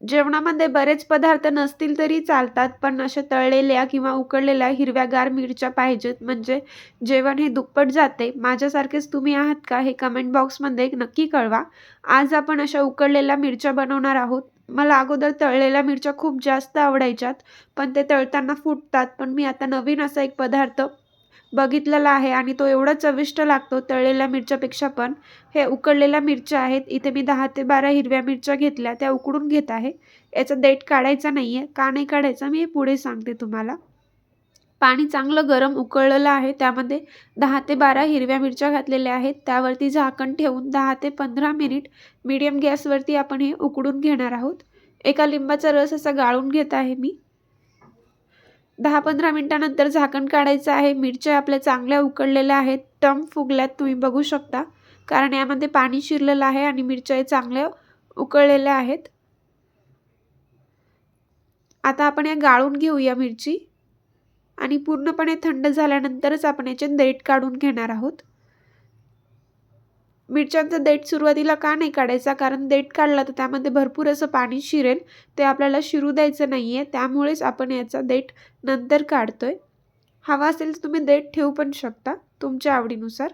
जेवणामध्ये बरेच पदार्थ नसतील तरी चालतात पण अशा तळलेल्या किंवा उकडलेल्या हिरव्यागार मिरच्या पाहिजेत. म्हणजे जेवण हे दुप्पट जाते. माझ्यासारखेच तुम्ही आहात का हे कमेंट बॉक्समध्ये नक्की कळवा. आज आपण अशा उकडलेल्या मिरच्या बनवणार आहोत. मला अगोदर तळलेल्या मिरच्या खूप जास्त आवडायच्यात पण ते तळताना फुटतात. पण मी आता नवीन असा एक पदार्थ बघितलेला आहे आणि तो एवढा चविष्ट लागतो तळलेल्या मिरच्यापेक्षा पण. हे उकडलेल्या मिरच्या आहेत. इथे मी दहा ते बारा हिरव्या मिरच्या घेतल्या. त्या उकडून घेत आहे. याचा देठ काढायचा नाही आहे का नाही काढायचा मी पुढे सांगते तुम्हाला. पाणी चांगलं गरम उकळलेलं आहे. त्यामध्ये दहा ते बारा हिरव्या मिरच्या घातलेल्या आहेत. त्यावरती झाकण ठेवून दहा ते पंधरा मिनिट मीडियम गॅसवरती आपण हे उकडून घेणार आहोत. एका लिंबाचा रस असा गाळून घेत आहे मी. दहा पंधरा मिनटानंतर झाकण काढायचं आहे. मिरच्या आपल्या चांगल्या उकडलेल्या आहेत. टम फुगल्यात तुम्ही बघू शकता. कारण यामध्ये पाणी शिरलेलं आहे आणि मिरच्या चांगल्या उकळलेल्या आहेत. आता आपण या गाळून घेऊया मिरची. आणि पूर्णपणे थंड झाल्यानंतरच आपण याचे देठ काढून घेणार आहोत. मिरच्यांचं देठ सुरुवातीला का नाही काढायचा? कारण देठ काढला तर त्यामध्ये भरपूर असं पाणी शिरेल. ते आपल्याला शिरू द्यायचं नाही आहे त्यामुळेच आपण याचा देठ नंतर काढतो आहे हवा असेल तर तुम्ही देठ ठेवू पण शकता तुमच्या आवडीनुसार.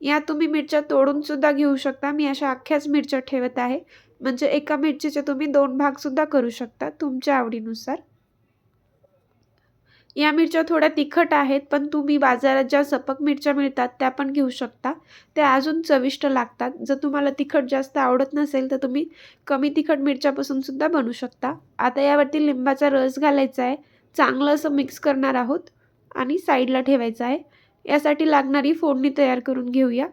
या तुम्ही मिरच्या तोडूनसुद्धा घेऊ शकता. मी अशा अख्ख्याच मिरच्या ठेवत आहे. म्हणजे एका मिरचीचे तुम्ही दोन भागसुद्धा करू शकता तुमच्या आवडीनुसार. या मिरच्या थोड्या तिखट आहेत पण तुम्ही बाजारात ज्या सपक मिरच्या मिळतात त्या पण घेऊ शकता. त्या अजून चविष्ट लागतात. जर तुम्हाला तिखट जास्त आवडत नसेल तर तुम्ही कमी तिखट मिरच्यापासून सुद्धा बनवू शकता. आता यावरती लिंबाचा रस घालायचा आहे. चांगलं असं मिक्स करणार आहोत आणि साईडला ठेवायचं आहे. यासाठी लागणारी फोडणी तयार करून घेऊया.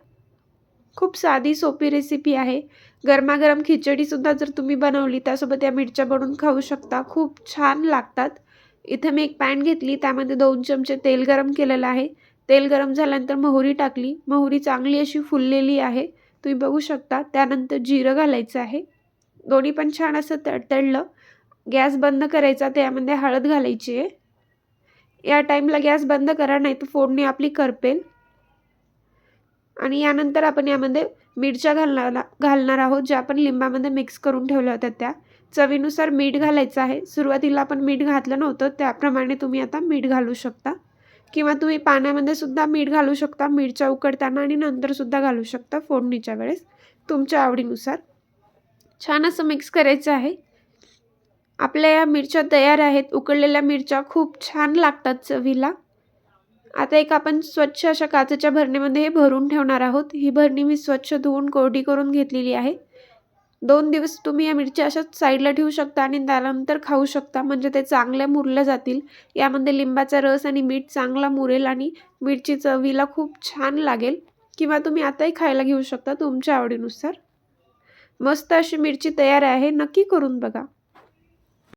खूप साधी सोपी रेसिपी आहे. गरमागरम खिचडीसुद्धा जर तुम्ही बनवली त्यासोबत या मिरच्या बनवून खाऊ शकता. खूप छान लागतात. इथे मी एक पॅन घेतली त्यामध्ये दोन चमचे तेल गरम केलेलं आहे. तेल गरम झाल्यानंतर मोहरी टाकली. मोहरी चांगली अशी फुललेली आहे. तुम्ही बघू शकता त्यानंतर जिरं घालायचं आहे. दोन्ही पण छान असं तडतडलं गॅस बंद करायचा त्यामध्ये हळद घालायची आहे. या टाईमला गॅस बंद करा नाही तर फोडणी आपली करपेल. आणि यानंतर आपण यामध्ये मिरच्या घालणार घालणार आहोत ज्या आपण लिंबामध्ये मिक्स करून ठेवल्या होत्या त्या. चवीनुसार मीठ घालायचं आहे. सुरुवातीला आपण मीठ घातलं नव्हतं त्याप्रमाणे तुम्ही आता मीठ घालू शकता. किंवा तुम्ही पाण्यामध्ये सुद्धा मीठ घालू शकता मिरच्या उकडताना आणि नंतरसुद्धा घालू शकता फोडणीच्या वेळेस. तुमच्या आवडीनुसार. छान असं मिक्स करायचं आहे. आपल्या या मिरच्या तयार आहेत. उकडलेल्या मिरच्या खूप छान लागतात चवीला. आता एक आपण स्वच्छ अशा काचेच्या भरणीमध्ये हे भरून ठेवणार आहोत. ही भरणी मी स्वच्छ धुवून कोरडी करून घेतलेली आहे. दोन दिवस तुम्ही या मिरच्या अशाच साईडला ठेवू शकता आणि त्यानंतर खाऊ शकता. म्हणजे ते चांगल्या मुरल्या जातील. यामध्ये लिंबाचा रस आणि मीठ चांगला मुरेल आणि मिरची चवीला खूप छान लागेल. किंवा तुम्ही आताही खायला घेऊ शकता तुमच्या आवडीनुसार. मस्त अशी मिरची तयार आहे. नक्की करून बघा.